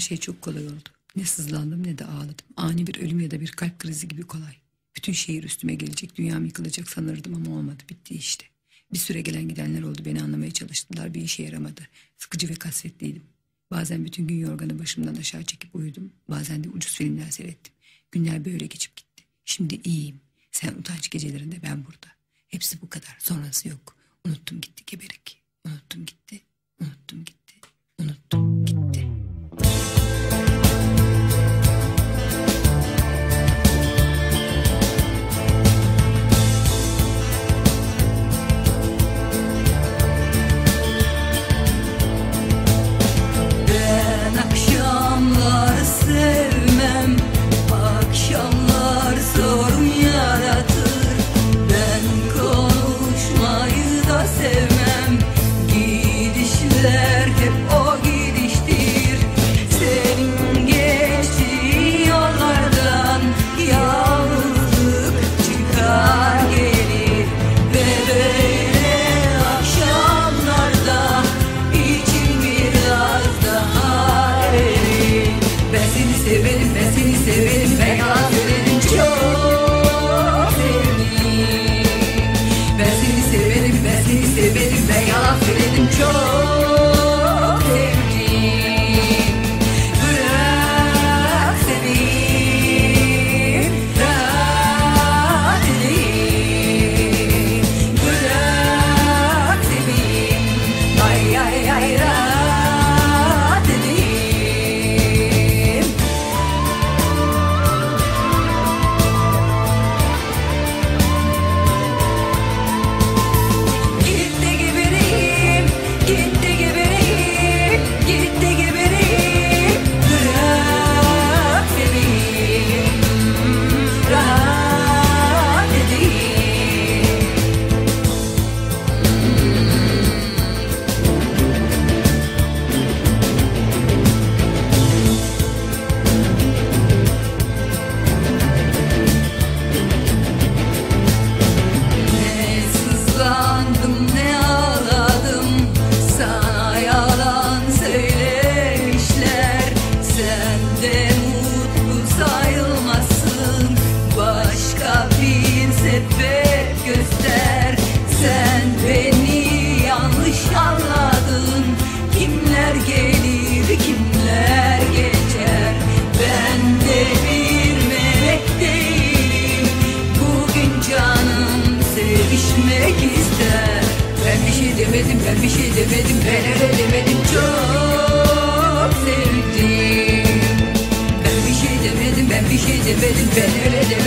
Her şey çok kolay oldu. Ne sızlandım ne de ağladım. Ani bir ölüm ya da bir kalp krizi gibi kolay. Bütün şehir üstüme gelecek, dünyam yıkılacak sanırdım ama olmadı. Bitti işte. Bir süre gelen gidenler oldu. Beni anlamaya çalıştılar. Bir işe yaramadı. Sıkıcı ve kasvetliydim. Bazen bütün gün yorganı başımdan aşağı çekip uyudum. Bazen de ucuz filmler seyrettim. Günler böyle geçip gitti. Şimdi iyiyim. Sen utanç gecelerinde ben burada. Hepsi bu kadar. Sonrası yok. Unuttum gitti geberek. Unuttum gitti. severim ben seni severim ben yalan söylerim çok seni Ben seni severim ben seni severim ben yalan söyledim. Çok şey demedim ben bir şey demedim Ben öyle demedim. Çok sevdim. Ben bir şey demedim ben bir şey demedim Ben öyle demedim.